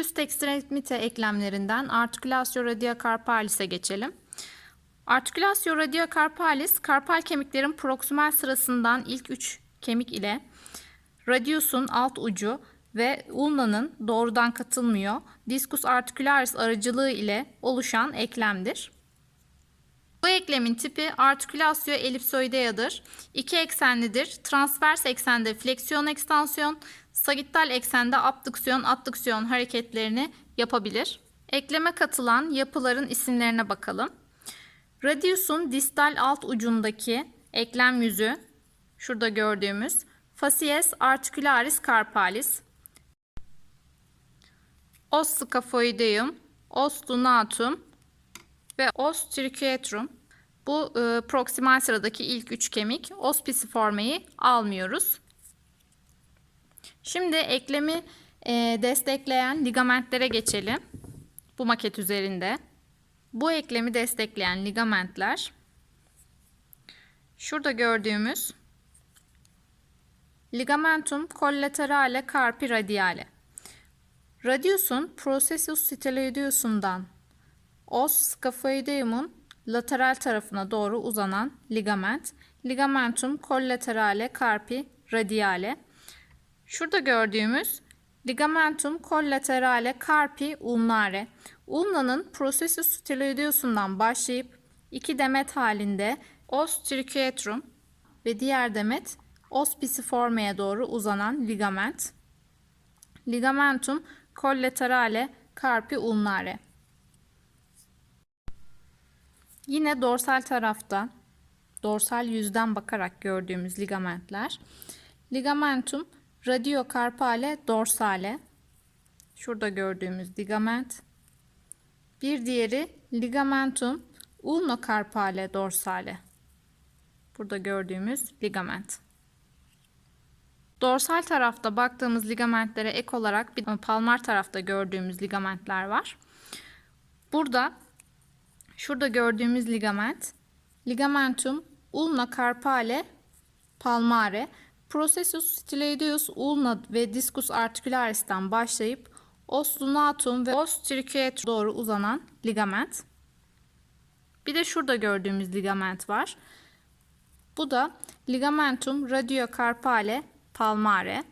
Üst ekstremite eklemlerinden artikülasyon radiokarpalis'e geçelim. Artikülasyon radiokarpalis, karpal kemiklerin proksimal sırasından ilk üç kemik ile radiusun alt ucu ve ulnanın doğrudan katılmıyor diskus articularis aracılığı ile oluşan eklemdir. Bu eklemin tipi artikülasyon elipsoideadır. İki eksenlidir. Transvers eksende fleksiyon ekstansiyon, sagittal eksende abduksiyon adduksiyon hareketlerini yapabilir. Ekleme katılan yapıların isimlerine bakalım. Radius'un distal alt ucundaki eklem yüzü şurada gördüğümüz facies articularis carpalis, os scaphoideum, os lunatum ve os circuitrum. Bu e, proksimal sıradaki ilk üç kemik os pisiformeyi almıyoruz. Şimdi eklemi e, destekleyen ligamentlere geçelim. Bu maket üzerinde. Bu eklemi destekleyen ligamentler şurada gördüğümüz ligamentum collaterale carpi radiale. Radius'un processus styloideus'undan os scaphoideum'un lateral tarafına doğru uzanan ligament. Ligamentum collaterale carpi radiale. Şurada gördüğümüz ligamentum collaterale carpi ulnare. Ulnanın processus styloideus'undan başlayıp iki demet halinde os circuitrum ve diğer demet os pisiformeye doğru uzanan ligament. Ligamentum collaterale carpi ulnare. Yine dorsal tarafta dorsal yüzden bakarak gördüğümüz ligamentler. Ligamentum radiocarpale dorsale. Şurada gördüğümüz ligament. Bir diğeri ligamentum ulnocarpale dorsale. Burada gördüğümüz ligament. Dorsal tarafta baktığımız ligamentlere ek olarak bir palmar tarafta gördüğümüz ligamentler var. Burada şurada gördüğümüz ligament ligamentum ulna carpale palmare processus styloideus ulna ve discus articularis'ten başlayıp os lunatum ve os circuitrum doğru uzanan ligament. Bir de şurada gördüğümüz ligament var. Bu da ligamentum radiocarpale palmare.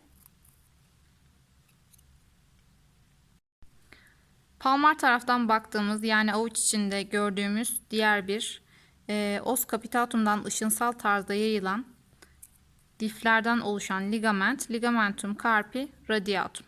Palmar taraftan baktığımız yani avuç içinde gördüğümüz diğer bir e, os capitatum'dan ışınsal tarzda yayılan diflerden oluşan ligament ligamentum carpi radiatum.